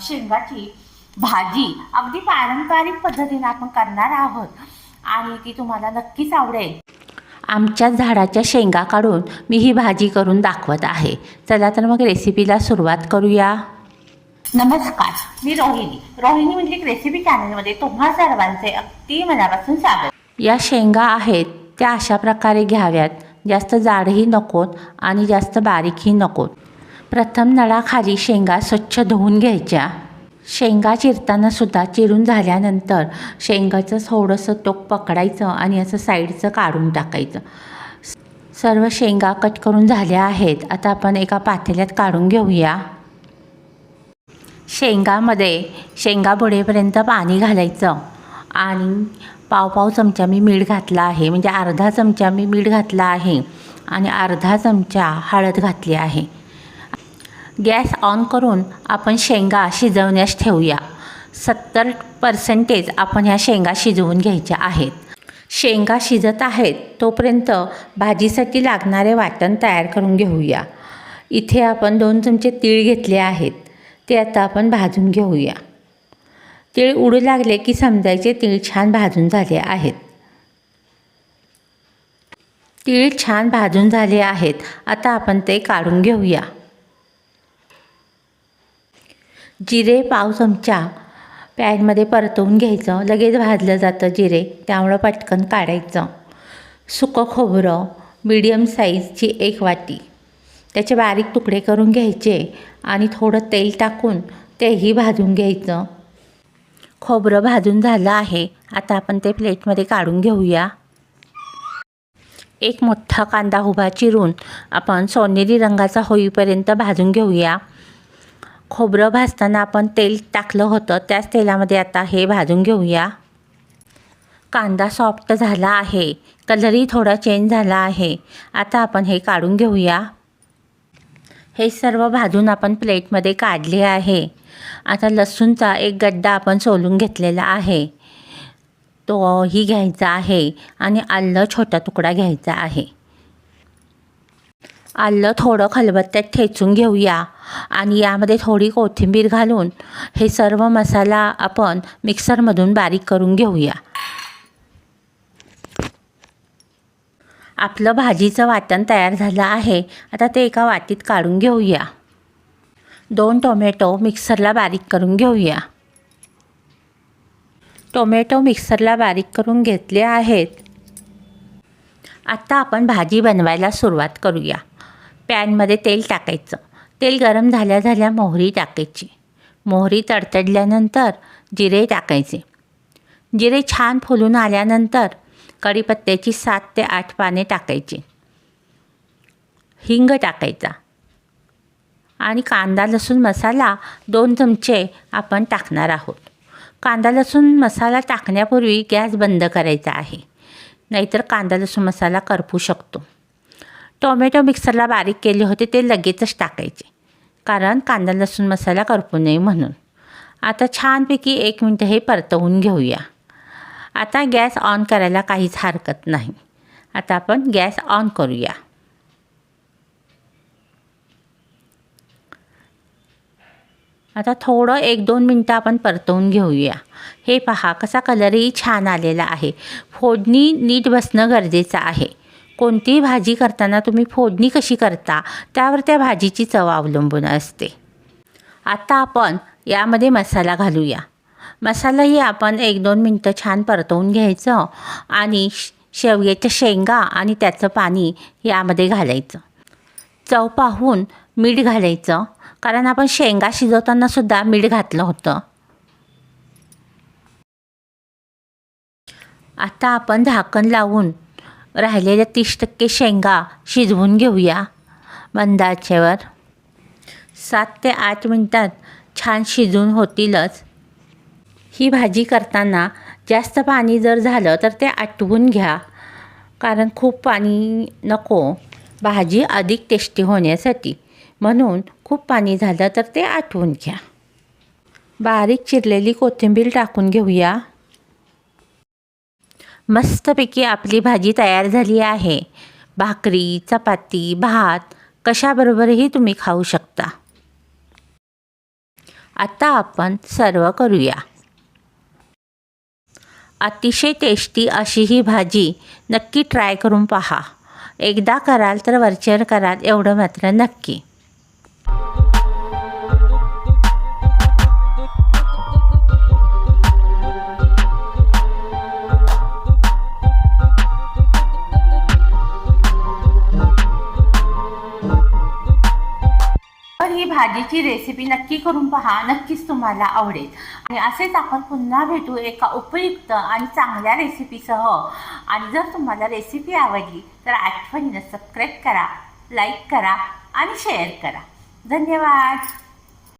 शेंगाची भाजी अगदी पारंपरिक पद्धतीने आपण करणार आहोत. आणि ती तुम्हाला नक्कीच आवडेल. आमच्या झाडाच्या शेंगा काढून मी ही भाजी करून दाखवत आहे. चला तर मग रेसिपीला सुरुवात करूया. नमस्कार मी रोहिणी. रोहिणी म्हणजे रेसिपी चॅनलमध्ये तुम्हा सर्वांचे अगदी मनापासून स्वागत. या शेंगा आहेत त्या अशा प्रकारे घ्याव्यात. जास्त जाडही नकोत आणि जास्त बारीकही नकोत. प्रथम नळाखाली शेंगा स्वच्छ धुवून घ्यायच्या. शेंगा चिरताना सुद्धा चिरून झाल्यानंतर शेंगाचं थोडंसं टोक पकडायचं आणि असं साईडचं काढून टाकायचं. सर्व शेंगा कट करून झाल्या आहेत. आता आपण एका पातेल्यात काढून घेऊया. शेंगामध्ये शेंगा बुडेपर्यंत पाणी घालायचं आणि पाव पाव चमचा मी मीठ घातला आहे. म्हणजे अर्धा चमचा मी मीठ घातला आहे आणि अर्धा चमचा हळद घातली आहे. गॅस ऑन करून आपण शेंगा शिजवण्यास ठेवूया. सत्तर पर्सेंटेज आपण ह्या शेंगा शिजवून घ्यायच्या आहेत. शेंगा शिजत आहेत तोपर्यंत भाजीसाठी लागणारे वाटण तयार करून घेऊया. इथे आपण दोन चमचे तीळ घेतले आहेत ते आता आपण भाजून घेऊया. तीळ उडू लागले की समजायचे तीळ छान भाजून झाले आहेत. तीळ छान भाजून झाले आहेत आता आपण ते काढून घेऊया. जिरे पाव चमचा पॅनमध्ये परतवून घ्यायचं. लगेच भाजलं जातं जिरे. त्यामुळं पटकन काढायचं. सुकं खोबरं मीडियम साईजची एक वाटी. त्याचे बारीक तुकडे करून घ्यायचे आणि थोडं तेल टाकून तेही भाजून घ्यायचं. खोबरं भाजून झालं आहे. आता आपण ते प्लेटमध्ये काढून घेऊया. एक मोठा कांदा उभा चिरून आपण सोनेरी रंगाचा होईपर्यंत भाजून घेऊया. खोबरं भाजताना आपण तेल टाकलं होतं. त्याच तेलामध्ये आता हे भाजून घेऊया. कांदा सॉफ्ट झाला आहे. कलरही थोडा चेंज झाला आहे. आता आपण हे काढून घेऊया. हे सर्व भाजून आपण प्लेटमध्ये काढले आहे. आता लसूणचा एक गड्डा आपण सोलून घेतलेला आहे. तोही घ्यायचा आहे आणि आलं छोटा तुकडा घ्यायचा आहे. आलं थोडं खलबत्त्यात ठेचून घेऊया. आणि यामध्ये थोडी कोथिंबीर घालून हे सर्व मसाला आपण मिक्सरमधून बारीक करून घेऊया. आपलं भाजीचं वाटण तयार झालं आहे. आता ते एका वाटीत काढून घेऊया. दोन टोमॅटो मिक्सरला बारीक करून घेऊया. टोमॅटो मिक्सरला बारीक करून घेतले आहेत. आत्ता आपण भाजी बनवायला सुरुवात करूया. पॅनमध्ये तेल टाकायचं. तेल गरम झाल्या झाल्या मोहरी टाकायची. मोहरी तडतडल्यानंतर जिरे टाकायचे. जिरे छान फुलून आल्यानंतर कढीपत्त्याची सात ते आठ पाने टाकायची. हिंग टाकायचा. आणि कांदा लसूण मसाला दोन चमचे आपण टाकणार आहोत. कांदा लसूण मसाला टाकण्यापूर्वी गॅस बंद करायचा आहे. नाहीतर कांदा लसूण मसाला करपू शकतो. टोमॅटो मिक्सरला बारीक केले होते ते लगेचच टाकायचे. कारण कांदा लसूण मसाला करपू नये म्हणून. आता छानपैकी एक मिनटं हे परतवून घेऊया. आता गॅस ऑन करायला काहीच हरकत नाही. आता आपण गॅस ऑन करूया. आता थोडं एक दोन मिनटं आपण परतवून घेऊया. हे पहा कसा कलरही छान आलेला आहे. फोडणी नीट बसणं गरजेचं आहे. कोणतीही भाजी करताना तुम्ही फोडणी कशी करता त्यावर त्या भाजीची चव अवलंबून असते. आता आपण यामध्ये मसाला घालूया. मसालाही आपण एक दोन मिनटं छान परतवून घ्यायचं आणि श- शेवग्याच्या शेंगा आणि त्याचं पाणी यामध्ये घालायचं. चव पाहून मीठ घालायचं कारण आपण शेंगा शिजवताना सुद्धा मीठ घातलं होतं. आता आपण झाकण लावून राहिलेल्या तीस टक्के शेंगा शिजवून घेऊया. मंद आचेवर सात ते आठ मिनटात छान शिजून होतीलच. ही भाजी करताना जास्त पाणी जर झालं तर ते आटवून घ्या. कारण खूप पाणी नको. भाजी अधिक टेस्टी होण्यासाठी. म्हणून खूप पाणी झालं तर ते आटवून घ्या. बारीक चिरलेली कोथिंबीर टाकून घेऊया. मस्तपैकी आपली भाजी तयार झाली आहे. भाकरी चपाती भात कशाबरोबरही तुम्ही खाऊ शकता. आता आपण सर्व करूया. अतिशय टेस्टी अशी ही भाजी नक्की ट्राय करून पहा. एकदा कराल तर वरचेवर कराल एवढं मात्र नक्की. ही भाजीची रेसिपी नक्की करून पहा. नक्कीच तुम्हाला आवडेल. आणि असेच आपण पुन्हा भेटू एका उपयुक्त आणि चांगल्या रेसिपीसह आणि जर तुम्हाला रेसिपी आवडली तर आठवणीनं सबस्क्राईब करा लाईक करा आणि शेअर करा. धन्यवाद!